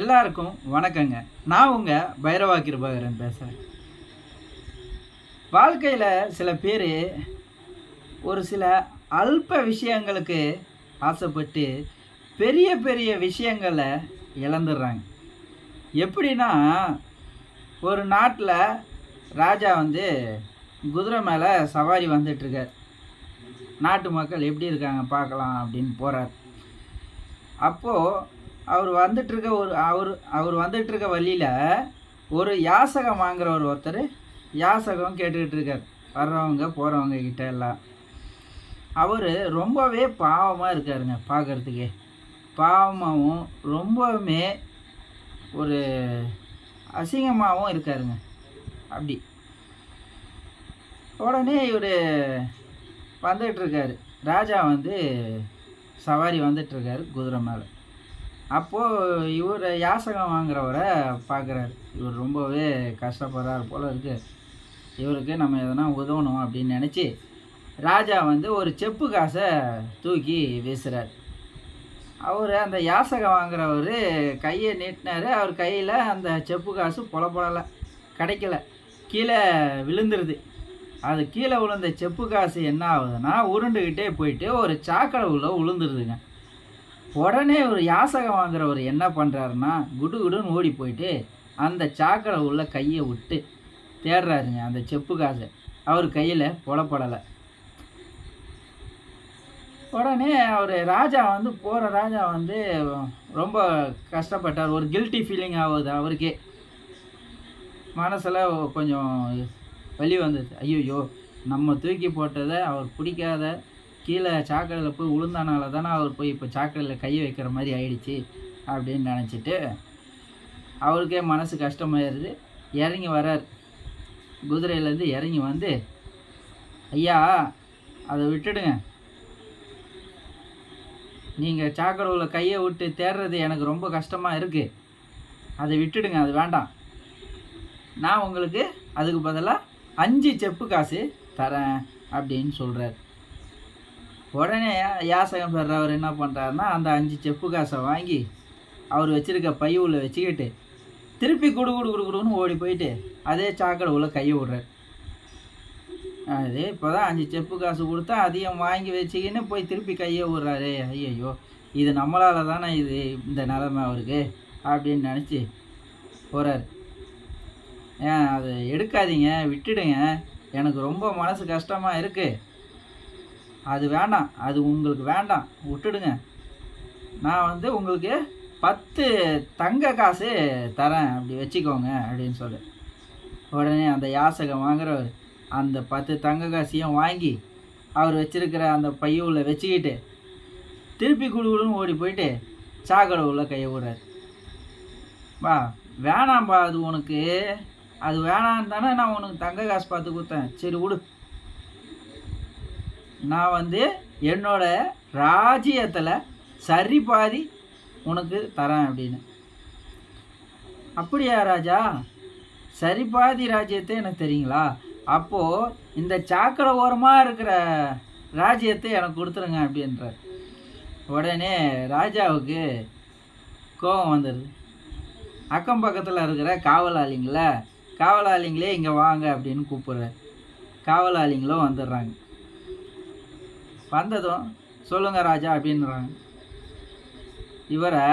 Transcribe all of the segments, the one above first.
எல்லாருக்கும் வணக்கங்க. நான் உங்கள் பைரவா கிருபாகரன் பேசுகிறேன் வாழ்க்கையில் சில பேர் ஒரு சில அல்ப விஷயங்களுக்கு ஆசைப்பட்டு பெரிய பெரிய விஷயங்களை இழந்துடுறாங்க. எப்படின்னா ஒரு நாட்டில் ராஜா வந்து குதிரை மேலே சவாரி வந்துட்டுருக்கார். நாட்டு மக்கள் எப்படி இருக்காங்க பார்க்கலாம் அப்படின்னு போகிறார் அப்போது அவர் வந்துட்டுருக்க ஒரு அவர் அவர் வந்துட்டுருக்க வழியில் ஒரு யாசகம் வாங்குறவர் ஒருத்தர். யாசகம் கேட்டுக்கிட்டு இருக்கார் வர்றவங்க போகிறவங்க கிட்ட எல்லாம். அவர் ரொம்பவே பாவமாக இருக்காருங்க பார்க்குறதுக்கே பாவமாகவும் ரொம்பவுமே ஒரு அசிங்கமாகவும் இருக்காருங்க. அப்படி. உடனே இவர் வந்துட்டுருக்காரு. ராஜா வந்து சவாரி வந்துட்டுருக்காரு குதிரை மேலே. அப்போது இவர் யாசகம் வாங்குறவரை பார்க்குறாரு. இவர் ரொம்பவே கஷ்டப்படுறாரு போல் இருக்கு. இவருக்கு நம்ம எதனா உதவணும் அப்படின்னு நினச்சி ராஜா வந்து ஒரு செப்பு காசை தூக்கி வீசுகிறார் அவர் அந்த யாசகம் வாங்குறவர் கையை நீட்டினார். அவர் கையில் அந்த செப்பு காசு பொல பொலலை கிடைக்கல. கீழே விழுந்துருது. அது கீழே விழுந்த செப்பு காசு என்ன ஆகுதுன்னா உருண்டுக்கிட்டே போயிட்டு ஒரு சாக்கடை உள்ள விழுந்துருதுங்க உடனே ஒரு யாசகம் வாங்குறவர் என்ன பண்ணுறாருன்னா குடு குடுன்னு ஓடி போயிட்டு அந்த சாக்கடை உள்ள கையை விட்டு தேடுறாருங்க அந்த செப்பு காசை. அவர் கையில் புலப்படலை. உடனே அவர் ராஜா வந்து போகிற ராஜா வந்து ரொம்ப கஷ்டப்பட்டார். ஒரு கில்ட்டி ஃபீலிங் ஆகுது அவருக்கே. மனசில் கொஞ்சம் வலி வந்தது. ஐயோ நம்ம தூக்கி போட்டதை அவர் பிடிக்காத கீழே சாக்கடையில் போய் விழுந்தனால தானே அவர் போய் இப்போ சாக்கடையில் கையை வைக்கிற மாதிரி ஆயிடுச்சு அப்படின்னு நினச்சிட்டு அவருக்கே மனசு கஷ்டமாயிருது. இறங்கி வரார். குதிரையிலேருந்து இறங்கி வந்து ஐயா அதை விட்டுடுங்க. நீங்கள் சாக்கடையில் கையை விட்டு தேடுறது எனக்கு ரொம்ப கஷ்டமாக இருக்குது அதை விட்டுடுங்க அது வேண்டாம். நான் உங்களுக்கு அதுக்கு பதிலாக அஞ்சு செப்பு காசு தரேன் அப்படின்னு சொல்கிறார் உடனே யாசகம் பெறவர் என்ன பண்ணுறாருன்னா அந்த அஞ்சு செப்பு காசை வாங்கி அவர் வச்சுருக்க பைய உள்ள வச்சுக்கிட்டு திருப்பி குடு குடு குடு குடுன்னு ஓடி போயிட்டு அதே சாக்கடை உள்ள கையை விடுறாரு. அது இப்போ தான் அஞ்சு செப்பு காசு கொடுத்தா அதையும் வாங்கி வச்சுக்கின்னு போய் திருப்பி கையை விடுறாரு. ஐயையோ இது நம்மளால் தானே இது இந்த நிலமை அவருக்கு அப்படின்னு நினச்சி போகிறார் ஏன் அதை எடுக்காதீங்க விட்டுடுங்க. எனக்கு ரொம்ப மனசு கஷ்டமாக இருக்குது அது வேண்டாம். அது உங்களுக்கு வேண்டாம். விட்டுடுங்க. நான் வந்து உங்களுக்கு பத்து தங்க காசு தரேன். அப்படி வச்சுக்கோங்க அப்படின்னு சொல்லு. உடனே அந்த யாசகம் வாங்குறவர் அந்த பத்து தங்க காசையும் வாங்கி அவர் வச்சிருக்கிற அந்த பையுள்ள வச்சுக்கிட்டு திருப்பி குடுகுடுன்னு ஓடி போயிட்டு சாக்கடை உள்ள கையை விடுறாரு. வா வேணாம்பா அது உனக்கு. அது வேணான்னு தானே நான் உனக்கு தங்க காசு பார்த்து கொடுத்தேன். சரி விடு. நான் வந்து என்னோட ராஜ்யத்தில் சரி பாதி உனக்கு தரேன் அப்படின்னு. அப்படியா ராஜா? சரி பாதி ராஜ்யத்தை எனக்கு தெரியுங்களா அப்போது இந்த சாக்கடை ஓரமாக இருக்கிற ராஜ்யத்தை எனக்கு கொடுத்துருங்க அப்படின்றார். உடனே ராஜாவுக்கு கோபம் வந்துடுது. அக்கம் பக்கத்தில் இருக்கிற காவலாளிங்கள காவலாளிங்களே இங்கே வாங்க அப்படின்னு கூப்பிட்ற காவலாளிங்களும் வந்துடுறாங்க. வந்ததும் சொல்லுங்க ராஜா அப்படின்றாங்க. இவரை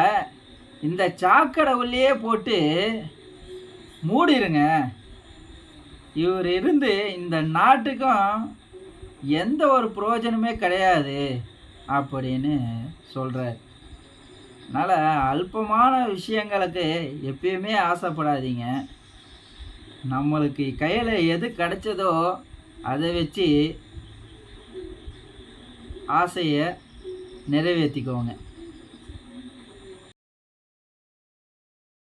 இந்த சாக்கடை உள்ளே போட்டு மூடிருங்க. இவர் இருந்து இந்த நாட்டுக்கும் எந்த ஒரு பிரயோஜனமே கிடையாது அப்படின்னு சொல்கிறார் அதனால் அல்பமான விஷயங்களுக்கு எப்பயுமே ஆசைப்படாதீங்க. நம்மளுக்கு கையில் எது கிடைச்சதோ அதை வச்சு ஆசையை நிறைவேற்றிக்கோங்க